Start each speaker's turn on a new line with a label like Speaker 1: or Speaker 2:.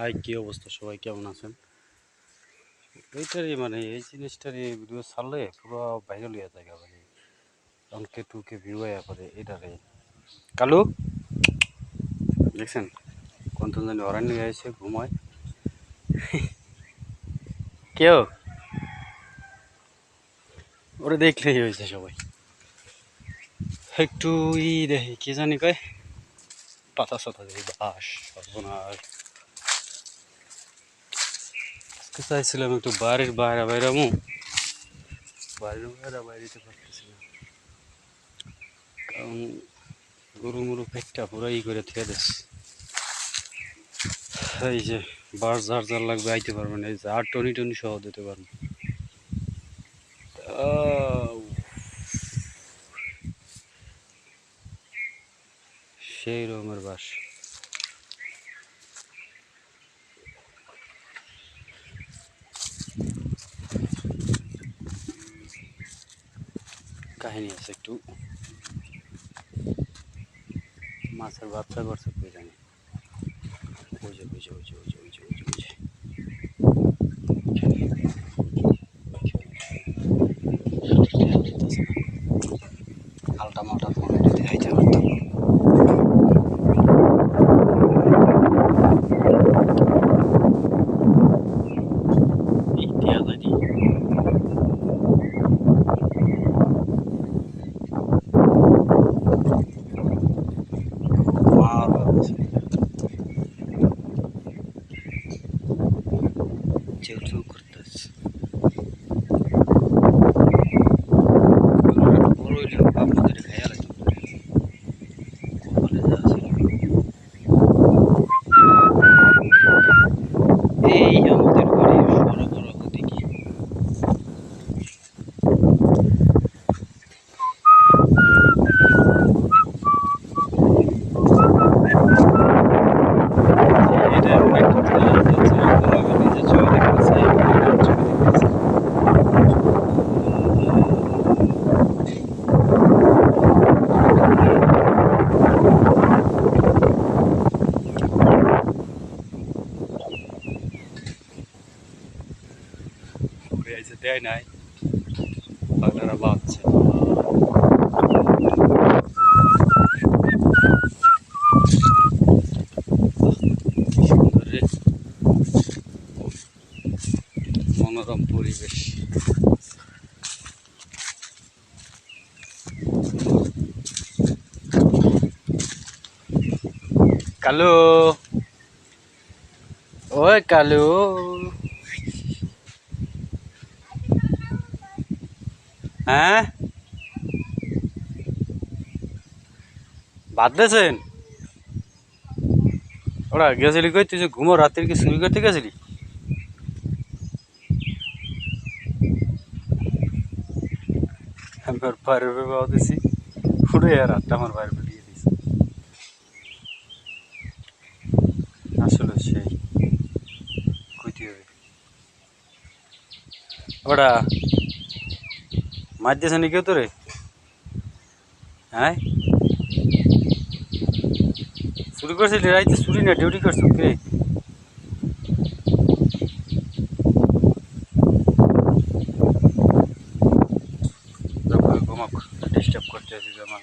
Speaker 1: High, কি অবস্থা? সবাই কেমন আছেন? এইটারই মানে এই জিনিসটারই ভিডিও ছাড়লে পুরো ভাইরাল হয়ে থাকে মানে অনকে টুকে ভিউ আয়া করে এটারে কালু? দেখছেন? কোন জানি অরণ্য এসে ঘুমায়। কেউ? ওরে দেখলেই হয়েছে সবাই। একটু ই দেখি, কি জানি কয়? পাতা সাতা দেখি, বাস, সর্বনাশ। আজকে চাইছিলাম একটু বাড়ির বাইরে বাইরামু। বাড়ির বাইরে বাইরেতে পারতেছি না কারণ গরু মুরু পেটটা পুরো ই করে থেকে দিস এই যে বাস যার যার লাগবে, আইতে পারবেন এই যে আর টনি টনি সহ দিতে পারবেন। সেই রকমের বাস। কাহিনী আছে একটু মাছের বাচ্চা করছে কে জানি বুঝে বুঝে বুঝে বুঝে বুঝে বুঝে বুঝে আলটা মালটা ফোন দিতে খাইতে পারতাম YouTube দেয় নাই। আপনারা ভাবছে কি সুন্দর রে। মনোরম পরিবেশ। কালু। ওই কালু। হ্যাঁ? বাদ দিয়েছেন? ওরা গেছিলি কই? তুই যে ঘুমো রাত্রির কি চুরি করতে গেছিলি? আমার দিছি আসলে সেই হবে। মারতেছে নি কেউ তোরে হ্যাঁ? চুরি করছিলি রাইতে চুরি না ডিউটি করছ কে ডিস্টার্ব করতে আসি আমার